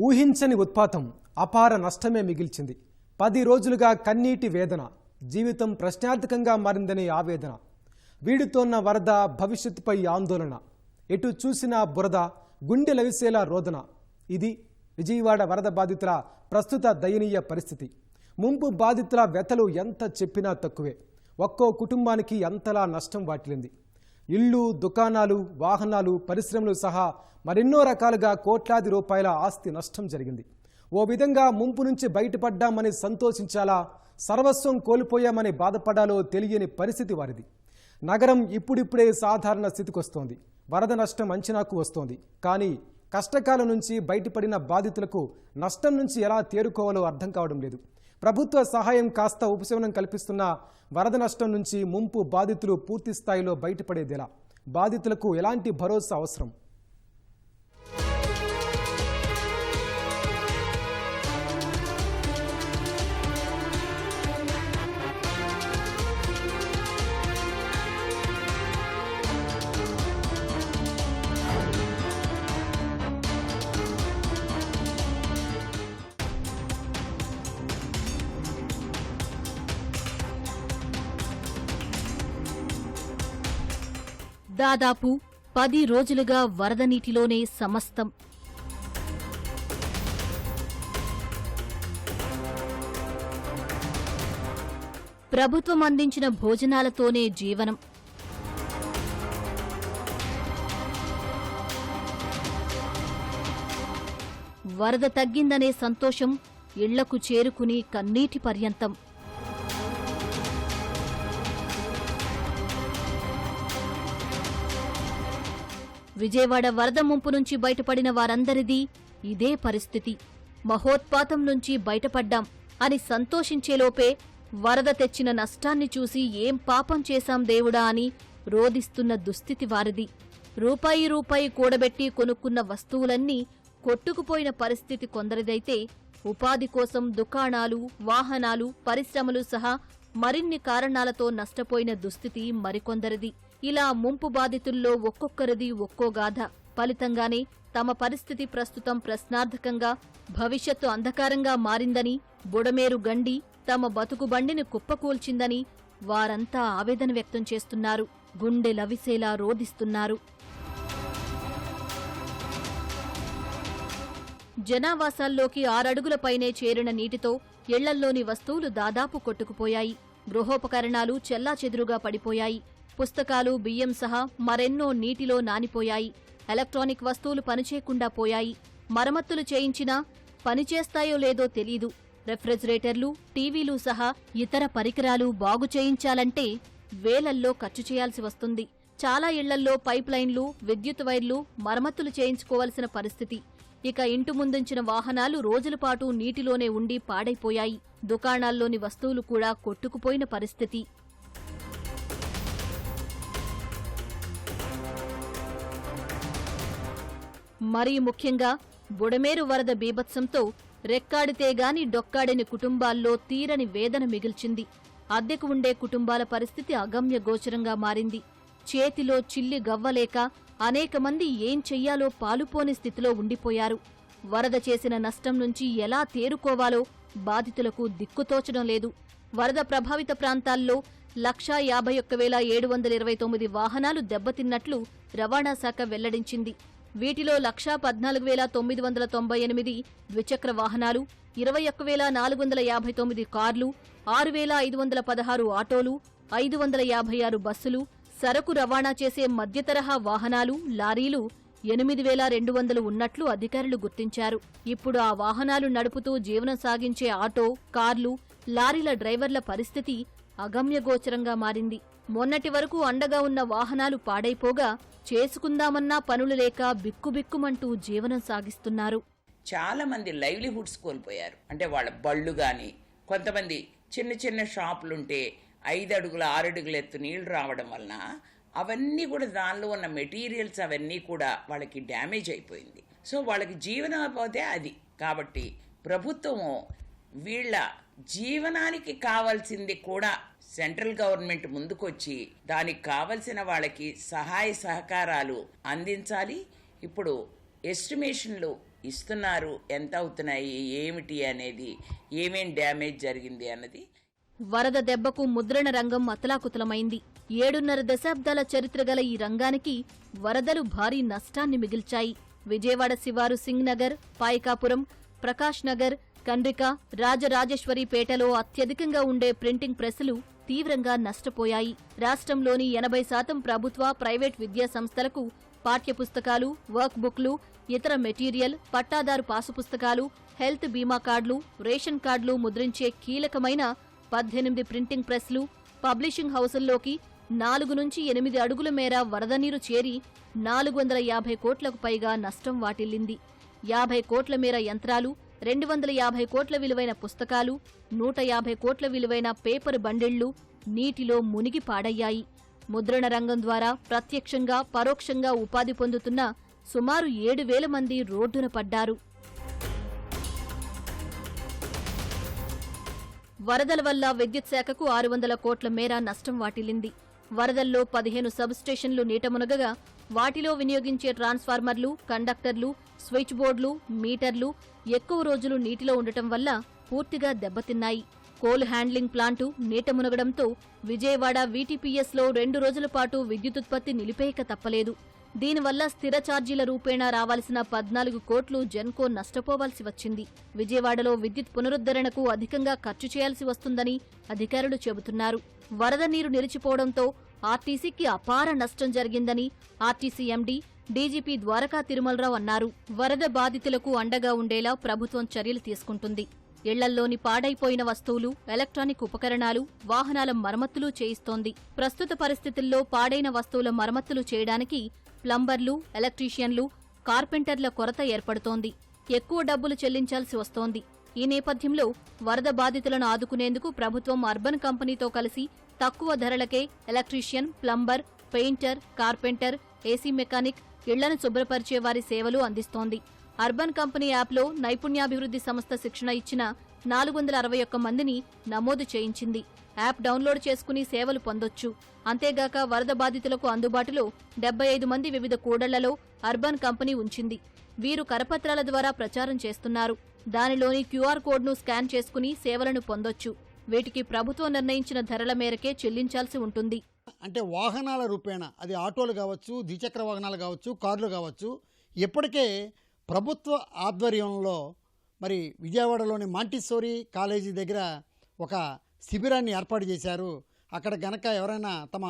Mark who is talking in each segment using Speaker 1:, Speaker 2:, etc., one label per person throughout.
Speaker 1: ఊహించని ఉత్పాతం అపార నష్టమే మిగిల్చింది. పది రోజులుగా కన్నీటి వేదన జీవితం ప్రశ్నార్థకంగా మారిందనే ఆవేదన. వీడుతోన్న వరద భవిష్యత్తుపై ఆందోళన. ఎటు చూసినా బురద గుండె లవిసేలా రోదన. ఇది విజయవాడ వరద బాధితుల ప్రస్తుత దయనీయ పరిస్థితి. ముంపు బాధితుల వ్యతలు ఎంత చెప్పినా తక్కువే. ఒక్కో కుటుంబానికి అంతలా నష్టం వాటిల్లింది. ఇళ్ళు దుకాణాలు వాహనాలు పరిశ్రమలు సహా మరెన్నో రకాలుగా కోట్లాది రూపాయల ఆస్తి నష్టం జరిగింది. ఓ విధంగా ముంపు నుంచి బయటపడ్డామని సంతోషించాలా సర్వస్వం కోల్పోయామని బాధపడాలో తెలియని పరిస్థితి వారిది. నగరం ఇప్పుడిప్పుడే సాధారణ స్థితికొస్తోంది. వరద నష్టం అంచనాకు వస్తోంది. కానీ కష్టకాలం నుంచి బయటపడిన బాధితులకు నష్టం నుంచి ఎలా తేరుకోవాలో అర్థం కావడం లేదు. ప్రభుత్వ సహాయం కాస్త ఉపశమనం కల్పిస్తున్న వరద నష్టం నుంచి ముంపు బాధితులు పూర్తి స్థాయిలో బయటపడేదెలా. బాధితులకు ఎలాంటి భరోసా అవసరం?
Speaker 2: దాదాపు పది రోజులుగా వరద నీటిలోనే సమస్తం. ప్రభుత్వం అందించిన భోజనాలతోనే జీవనం. వరద తగ్గిందనే సంతోషం ఇళ్ళకు చేరుకుని కన్నీటి పర్యంతం. విజయవాడ వరద ముంపు నుంచి బయటపడిన వారందరిది ఇదే పరిస్థితి. మహోత్పాతం నుంచి బయటపడ్డాం అని సంతోషించేలోపే వరద తెచ్చిన నష్టాన్ని చూసి ఏం పాపం చేశాం దేవుడా అని రోధిస్తున్న దుస్థితి వారిది. రూపాయి రూపాయి కూడబెట్టి కొనుక్కున్న వస్తువులన్నీ కొట్టుకుపోయిన పరిస్థితి కొందరిదైతే ఉపాధి కోసం దుకాణాలు వాహనాలు పరిశ్రమలు సహా మరిన్ని కారణాలతో నష్టపోయిన దుస్థితి మరికొందరిది. ఇలా ముంపు బాధితుల్లో ఒక్కొక్కరిది ఒక్కో గాథ. ఫలితంగానే తమ పరిస్థితి ప్రస్తుతం ప్రశ్నార్థకంగా భవిష్యత్తు అంధకారంగా మారిందని బుడమేరు గండి తమ బతుకు బండిని కుప్పకూల్చిందని వారంతా ఆవేదన వ్యక్తం చేస్తున్నారు. గుండె లవిసేలా రోదిస్తున్నారు జనావాసాల్లోకి ఆరడుగులపైనే చేరిన నీటితో ఇళ్ళల్లోని వస్తువులు దాదాపు కొట్టుకుపోయాయి. గృహోపకరణాలు చెల్లాచెదురుగా పడిపోయాయి. పుస్తకాలు బియ్యం సహా మరెన్నో నీటిలో నానిపోయాయి. ఎలక్ట్రానిక్ వస్తువులు పనిచేయకుండా పోయాయి. మరమ్మతులు చేయించినా పనిచేస్తాయో లేదో తెలీదు. రెఫ్రిజిరేటర్లు టీవీలు సహా ఇతర పరికరాలు బాగు చేయించాలంటే వేలల్లో ఖర్చు చేయాల్సి వస్తుంది. చాలా ఇళ్ళల్లో పైప్ లైన్లు విద్యుత్ వైర్లు మరమ్మతులు చేయించుకోవలసిన పరిస్థితి. ఇక ఇంటి ముందుంచిన వాహనాలు రోజుల పాటు నీటిలోనే ఉండి పాడైపోయాయి. దుకాణాల్లోని వస్తువులు కూడా కొట్టుకుపోయిన పరిస్థితి. మరీ ముఖ్యంగా బుడమేరు వరద బీభత్సంతో రెక్కాడితేగాని డొక్కాడని కుటుంబాల్లో తీరని వేదన మిగిల్చింది. అద్దెకు ఉండే కుటుంబాల పరిస్థితి అగమ్య గోచరంగా మారింది. చేతిలో చిల్లి గవ్వలేక అనేక మంది ఏం చెయ్యాలో పాలుపోని స్థితిలో ఉండిపోయారు. వరద చేసిన నష్టం నుంచి ఎలా తేరుకోవాలో బాధితులకు దిక్కుతోచడం లేదు. వరద ప్రభావిత ప్రాంతాల్లో లక్షా యాభై ఒక్క వేల ఏడు వందల ఇరవై తొమ్మిది వాహనాలు దెబ్బతిన్నట్లు రవాణా శాఖ వెల్లడించింది. వీటిలో లక్షా పద్నాలుగు వేల తొమ్మిది వందల తొంభై ఎనిమిది ద్విచక్ర వాహనాలు ఇరవై ఒక్క వేల నాలుగు వందల యాభై తొమ్మిది కార్లు ఆరు వేల ఐదు వందల పదహారు ఆటోలు ఐదు వందల యాభై ఆరు బస్సులు సరకు రవాణా చేసే మధ్యతరహా వాహనాలు లారీలు ఎనిమిది వేల రెండు వందలు ఉన్నట్లు అధికారులు గుర్తించారు. ఇప్పుడు ఆ వాహనాలు నడుపుతూ జీవనం సాగించే ఆటో కార్లు లారీల డ్రైవర్ల పరిస్థితి అగమ్యగోచరంగా మారింది. మొన్నటి వరకు అండగా ఉన్న వాహనాలు పాడైపోగా చేసుకుందామన్నా పనులు లేక బిక్కుబిక్కుమంటూ జీవనం సాగిస్తున్నారు.
Speaker 3: చాలా మంది లైవ్లీహుడ్స్ కోల్పోయారు. అంటే వాళ్ళ బళ్ళు కానీ కొంతమంది చిన్న చిన్న షాపులుంటే ఐదు అడుగుల ఆరు అడుగుల ఎత్తు నీళ్ళు రావడం వలన అవన్నీ కూడా దానిలో ఉన్న మెటీరియల్స్ అవన్నీ కూడా వాళ్ళకి డ్యామేజ్ అయిపోయింది. సో వాళ్ళకి జీవనపోతే అది. కాబట్టి ప్రభుత్వము వీళ్ళ జీవనానికి కావాల్సింది కూడా సెంట్రల్ గవర్నమెంట్ ముందుకొచ్చి దానికి కావలసిన వాళ్ళకి సహాయ సహకారాలు అందించాలి. ఇప్పుడు ఎస్టిమేషన్లు ఇస్తున్నారు. ఎంత అవుతున్నాయి ఏమిటి అనేది ఏమేం డ్యామేజ్ జరిగింది అన్నది
Speaker 2: వరద దెబ్బకు ముద్రణ రంగం అతలాకుతలమైంది. ఏడున్నర దశాబ్దాల చరిత్ర గల ఈ రంగానికి వరదలు భారీ నష్టాన్ని మిగిల్చాయి. విజయవాడ శివారు సింగ్ నగర్ పాయకాపురం ప్రకాష్ నగర్ కండ్రిక రాజరాజేశ్వరిపేటలో అత్యధికంగా ఉండే ప్రింటింగ్ ప్రెస్లు తీవ్రంగా నష్టపోయాయి. రాష్ట్రంలోని ఎనభై శాతం ప్రభుత్వ ప్రైవేట్ విద్యా సంస్థలకు పాఠ్యపుస్తకాలు వర్క్ బుక్లు ఇతర మెటీరియల్ పట్టాదారు పాసుపుస్తకాలు హెల్త్ బీమా కార్డులు రేషన్ కార్డులు ముద్రించే కీలకమైన పద్దెనిమిది ప్రింటింగ్ ప్రెస్లు పబ్లిషింగ్ హౌసుల్లోకి నాలుగు నుంచి ఎనిమిది అడుగుల మేర వరద నీరు చేరి నాలుగు వందల యాభై కోట్లకు పైగా నష్టం వాటిల్లింది. యాభై కోట్ల మేర యంత్రాలు రెండు వందల యాభై కోట్ల విలువైన పుస్తకాలు నూట యాభై కోట్ల విలువైన పేపర్ బండిళ్ళు నీటిలో మునిగి పాడయ్యాయి. ముద్రణ రంగం ద్వారా ప్రత్యక్షంగా పరోక్షంగా ఉపాధి పొందుతున్న సుమారు ఏడు వేల మంది రోడ్డున పడ్డారు. వరదల వల్ల విద్యుత్ శాఖకు ఆరు వందల కోట్ల మేర నష్టం వాటిల్లింది. వరదల్లో పదిహేను సబ్ స్టేషన్లు వాటిలో వినియోగించే ట్రాన్స్ఫార్మర్లు కండక్టర్లు స్విచ్ బోర్డులు మీటర్లు ఎక్కువ రోజులు నీటిలో ఉండటం వల్ల పూర్తిగా దెబ్బతిన్నాయి. కోల్ హ్యాండ్లింగ్ ప్లాంటు నీట మునగడంతో విజయవాడ వీటీపీఎస్లో రెండు రోజుల పాటు విద్యుదుత్పత్తి నిలిపేయక తప్పలేదు. దీనివల్ల స్థిర ఛార్జీల రూపేణా రావాల్సిన పద్నాలుగు కోట్లు జెన్కో నష్టపోవాల్సి వచ్చింది. విజయవాడలో విద్యుత్ పునరుద్ధరణకు అధికంగా ఖర్చు చేయాల్సి వస్తుందని అధికారులు చెబుతున్నారు. వరద నీరు నిలిచిపోవడంతో ఆర్టీసీకి అపార నష్టం జరిగిందని RTC MD DGP Dwaraka Tirumalarao అన్నారు. వరద బాధితులకు అండగా ఉండేలా ప్రభుత్వం చర్యలు తీసుకుంటుంది. ఇళ్ళల్లోని పాడైపోయిన వస్తువులు ఎలక్ట్రానిక్ ఉపకరణాలు వాహనాల మరమ్మతులు చేయిస్తోంది. ప్రస్తుత పరిస్థితుల్లో పాడైన వస్తువుల మరమ్మతులు చేయడానికి ప్లంబర్లు ఎలక్ట్రీషియన్లు కార్పెంటర్ల కొరత ఏర్పడుతోంది. ఎక్కువ డబ్బులు చెల్లించాల్సి వస్తోంది. ఈ నేపథ్యంలో వరద బాధితులను ఆదుకునేందుకు ప్రభుత్వం అర్బన్ కంపెనీతో కలిసి తక్కువ ధరలకే electrician plumber painter carpenter AC mechanic ఇళ్ళను శుభ్రపరిచే వారి సేవలు అందిస్తోంది. అర్బన్ కంపెనీ యాప్లో నైపుణ్యాభివృద్ధి సంస్థ శిక్షణ ఇచ్చిన నాలుగు వందల అరవై ఒక్క మందిని నమోదు చేయించింది. యాప్ డౌన్లోడ్ చేసుకుని సేవలు పొందొచ్చు. అంతేగాక వరద బాధితులకు అందుబాటులో డెబ్బై ఐదు మంది వివిధ కూడళ్ళలో అర్బన్ కంపెనీ ఉంచింది. వీరు కరపత్రాల ద్వారా ప్రచారం చేస్తున్నారు. దానిలోని క్యూఆర్ కోడ్ను స్కాన్ చేసుకుని సేవలను పొందొచ్చు. వీటికి ప్రభుత్వం నిర్ణయించిన ధరల మేరకే చెల్లించాల్సి ఉంటుంది.
Speaker 4: అంటే వాహనాల రూపేణ అది ఆటోలు కావచ్చు ద్విచక్ర వాహనాలు కావచ్చు కార్లు కావచ్చు ఇప్పటికే ప్రభుత్వ ఆధ్వర్యంలో మరి విజయవాడలోని మాంటిసోరీ కాలేజీ దగ్గర ఒక శిబిరాన్ని ఏర్పాటు చేశారు. అక్కడ గనక ఎవరైనా తమ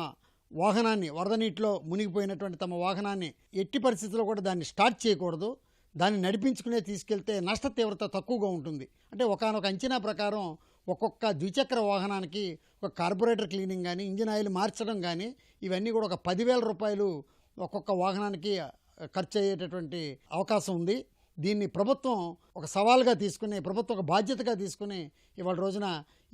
Speaker 4: వాహనాన్ని వరద నీటిలో మునిగిపోయినటువంటి తమ వాహనాన్ని ఎట్టి పరిస్థితుల్లో కూడా దాన్ని స్టార్ట్ చేయకూడదు. దాన్ని నడిపించుకునే తీసుకెళ్తే నష్ట తీవ్రత తక్కువగా ఉంటుంది. అంటే ఒకనొక అంచనా ప్రకారం ఒక్కొక్క ద్విచక్ర వాహనానికి ఒక కార్బొరేటర్ క్లీనింగ్ కానీ ఇంజిన్ ఆయిల్ మార్చడం కానీ ఇవన్నీ కూడా ఒక పదివేల రూపాయలు ఒక్కొక్క వాహనానికి ఖర్చు అయ్యేటటువంటి అవకాశం ఉంది. దీన్ని ప్రభుత్వం ఒక సవాల్గా తీసుకుని ప్రభుత్వం ఒక బాధ్యతగా తీసుకుని ఇవాళ రోజున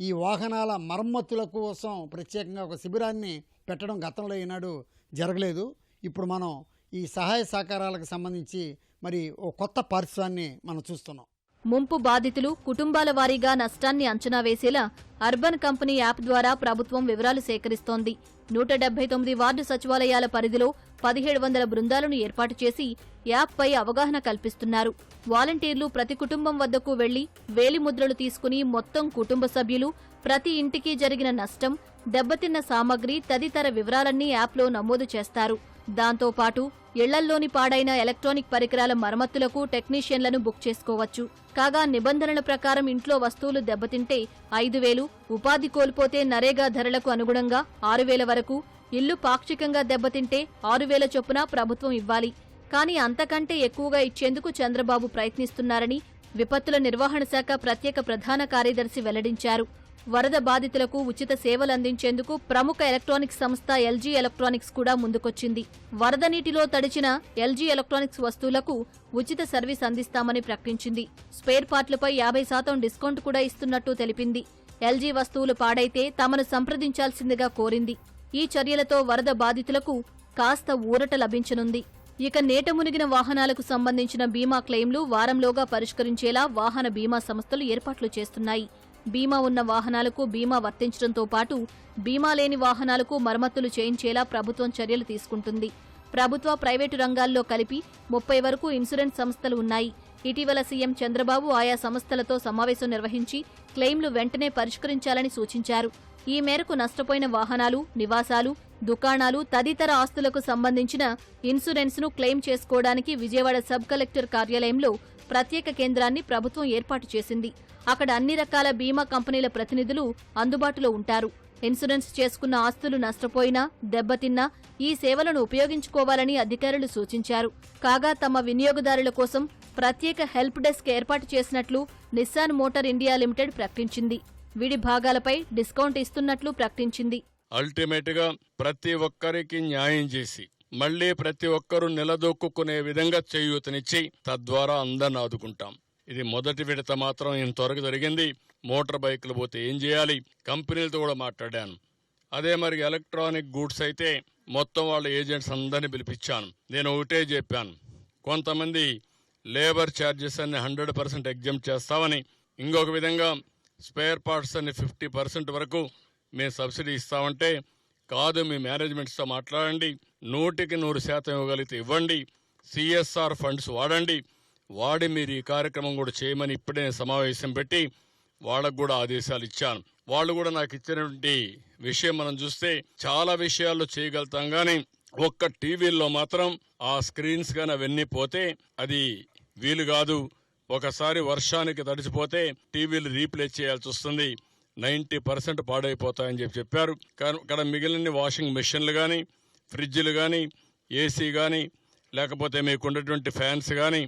Speaker 4: ఈ వాహనాల మరమ్మతుల కోసం ప్రత్యేకంగా ఒక శిబిరాన్ని పెట్టడం గతంలో ఈనాడు జరగలేదు. ఇప్పుడు మనం ఈ సహాయ సహకారాలకు సంబంధించి మరి ఓ కొత్త పారిశ్రాన్ని మనం చూస్తున్నాం.
Speaker 2: ముంపు బాధితులు కుటుంబాల వారీగా నష్టాన్ని అంచనా వేసేలా అర్బన్ కంపెనీ యాప్ ద్వారా ప్రభుత్వం వివరాలు సేకరిస్తోంది. నూట డెబ్బై తొమ్మిది వార్డు సచివాలయాల పరిధిలో పదిహేడు వందల బృందాలను ఏర్పాటు చేసి యాప్పై అవగాహన కల్పిస్తున్నారు. వాలంటీర్లు ప్రతి కుటుంబం వద్దకు వెళ్ళి వేలిముద్రలు తీసుకుని మొత్తం కుటుంబ సభ్యులు ప్రతి ఇంటికి జరిగిన నష్టం దెబ్బతిన్న సామగ్రి తదితర వివరాలన్నీ యాప్లో నమోదు చేస్తారు. దాంతో పాటు ఇళ్ళల్లోని పాడైన ఎలక్ట్రానిక్ పరికరాల మరమ్మతులకు టెక్నీషియన్లను బుక్ చేసుకోవచ్చు. కాగా నిబంధనల ప్రకారం ఇంట్లో వస్తువులు దెబ్బతింటే ఐదు వేలు ఉపాధి కోల్పోతే నరేగా ధరలకు అనుగుణంగా ఆరు వేల వరకు ఇల్లు పాక్షికంగా దెబ్బతింటే ఆరు వేల చొప్పున ప్రభుత్వం ఇవ్వాలి. కానీ అంతకంటే ఎక్కువగా ఇచ్చేందుకు చంద్రబాబు ప్రయత్నిస్తున్నారని విపత్తుల నిర్వహణ శాఖ ప్రత్యేక ప్రధాన కార్యదర్శి వెల్లడించారు. వరద బాధితులకు ఉచిత సేవలు అందించేందుకు ప్రముఖ ఎలక్ట్రానిక్స్ సంస్థ ఎల్జీ ఎలక్ట్రానిక్స్ కూడా ముందుకొచ్చింది. వరద నీటిలో తడిచిన ఎల్జీ ఎలక్ట్రానిక్స్ వస్తువులకు ఉచిత సర్వీస్ అందిస్తామని ప్రకటించింది. స్పేర్ పార్ట్లపై యాభై శాతం డిస్కౌంట్ కూడా ఇస్తున్నట్టు తెలిపింది. ఎల్జీ వస్తువులు పాడైతే తమను సంప్రదించాల్సిందిగా కోరింది. ఈ చర్యలతో వరద బాధితులకు కాస్త ఊరట లభించనుంది. ఇక నేట మునిగిన వాహనాలకు సంబంధించిన బీమా క్లెయిమ్లు వారంలోగా పరిష్కరించేలా వాహన బీమా సంస్థలు ఏర్పాట్లు చేస్తున్నాయి. బీమా ఉన్న వాహనాలకు బీమా వర్తించడంతో పాటు బీమా లేని వాహనాలకు మరమ్మతులు చేయించేలా ప్రభుత్వం చర్యలు తీసుకుంటుంది. ప్రభుత్వ ప్రైవేటు రంగాల్లో కలిపి ముప్పై వరకు ఇన్సూరెన్స్ సంస్థలు ఉన్నాయి. ఇటీవల సీఎం చంద్రబాబు ఆయా సంస్థలతో సమావేశం నిర్వహించి క్లెయిమ్లు వెంటనే పరిష్కరించాలని సూచించారు. ఈ మేరకు నష్టపోయిన వాహనాలు నివాసాలు దుకాణాలు తదితర ఆస్తులకు సంబంధించిన ఇన్సూరెన్స్ను క్లెయిమ్ చేసుకోవడానికి విజయవాడ సబ్ కలెక్టర్ కార్యాలయంలో ప్రత్యేక కేంద్రాన్ని ప్రభుత్వం ఏర్పాటు చేసింది. అక్కడ అన్ని రకాల బీమా కంపెనీల ప్రతినిధులు అందుబాటులో ఉంటారు. ఇన్సూరెన్స్ చేసుకున్న ఆస్తులు నష్టపోయినా దెబ్బతిన్నా ఈ సేవలను ఉపయోగించుకోవాలని అధికారులు సూచించారు. కాగా తమ వినియోగదారుల కోసం ప్రత్యేక హెల్ప్ డెస్క్ ఏర్పాటు చేసినట్లు నిస్సాన్ మోటార్ ఇండియా లిమిటెడ్ ప్రకటించింది. విడి భాగాలపై డిస్కౌంట్ ఇస్తున్నట్లు ప్రకటించింది.
Speaker 5: అల్టిమేట్గా ప్రతి ఒక్కరికి న్యాయం చేసి మళ్ళీ ప్రతి ఒక్కరూ నిలదొక్కునే విధంగా చేయూతనిచ్చి తద్వారా అందరిని ఆదుకుంటాం. ఇది మొదటి విడత మాత్రం ఇంతవరకు జరిగింది. మోటార్ బైకులు పోతే ఏం చేయాలి? కంపెనీలతో కూడా మాట్లాడాను. అదే మరి ఎలక్ట్రానిక్ గూడ్స్ అయితే మొత్తం వాళ్ళ ఏజెంట్స్ అందరిని పిలిపించాను. నేను ఒకటే చెప్పాను. కొంతమంది లేబర్ ఛార్జెస్ అన్ని హండ్రెడ్ పర్సెంట్ ఎగ్జామ్ చేస్తామని ఇంకొక విధంగా స్పేర్ పార్ట్స్ అన్ని ఫిఫ్టీ పర్సెంట్ వరకు మేము సబ్సిడీ ఇస్తామంటే కాదు మీ మేనేజ్మెంట్స్తో మాట్లాడండి. నూటికి నూరు శాతం ఇవ్వగలిగితే ఇవ్వండి. సిఎస్ఆర్ ఫండ్స్ వాడండి. వాడి మీరు ఈ కార్యక్రమం కూడా చేయమని ఇప్పుడే సమావేశం పెట్టి వాళ్ళకు కూడా ఆదేశాలు ఇచ్చాను. వాళ్ళు కూడా నాకు ఇచ్చినటువంటి విషయం మనం చూస్తే చాలా విషయాల్లో చేయగలుగుతాం కానీ ఒక్క టీవీల్లో మాత్రం ఆ స్క్రీన్స్ కానీ అవన్నీ పోతే అది వీలు కాదు. ఒకసారి వర్షానికి తడిచిపోతే టీవీలు రీప్లేస్ చేయాల్సి వస్తుంది. నైంటీ పర్సెంట్ పాడైపోతాయని చెప్పి చెప్పారు. కానీ ఇక్కడ మిగిలిన వాషింగ్ మిషన్లు కానీ ఫ్రిడ్జ్లు కానీ ఏసీ కానీ లేకపోతే మీకు ఉన్నటువంటి ఫ్యాన్స్ కానీ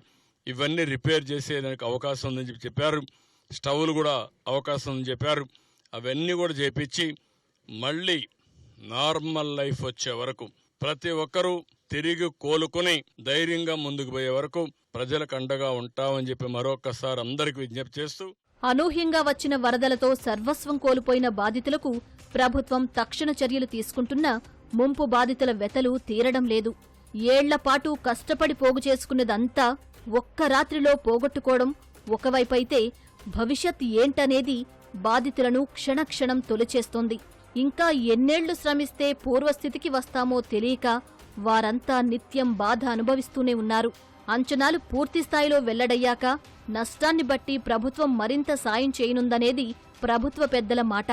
Speaker 5: ఇవన్నీ రిపేర్ చేసేదానికి అవకాశం ఉందని చెప్పి చెప్పారు. స్టవ్లు కూడా అవకాశం ఉందని చెప్పారు. అవన్నీ కూడా చేపించి మళ్ళీ నార్మల్ లైఫ్ వచ్చే వరకు ప్రతి ఒక్కరూ తిరిగి కోలుకుని ధైర్యంగా ముందుకు పోయే వరకు ప్రజలకు అండగా ఉంటామని చెప్పి మరొకసారి అందరికి విజ్ఞప్తి చేస్తూ
Speaker 2: అనూహ్యంగా వచ్చిన వరదలతో సర్వస్వం కోల్పోయిన బాధితులకు ప్రభుత్వం తక్షణ చర్యలు తీసుకుంటున్నా ముంపు బాధితుల వెతలు తీరడం లేదు. ఏళ్ళపాటు కష్టపడి పోగు చేసుకున్నదంతా ఒక్క రాత్రిలో పోగొట్టుకోవడం ఒకవైపైతే భవిష్యత్ ఏంటనేది బాధితులను క్షణక్షణం తొలిచేస్తోంది. ఇంకా ఎన్నేళ్ళు శ్రమిస్తే పూర్వస్థితికి వస్తామో తెలియక వారంతా నిత్యం బాధ అనుభవిస్తూనే ఉన్నారు. అంచనాలు పూర్తిస్థాయిలో వెల్లడయ్యాక నష్టాన్ని బట్టి ప్రభుత్వం మరింత సాయం చేయనుందనేది ప్రభుత్వ పెద్దల మాట.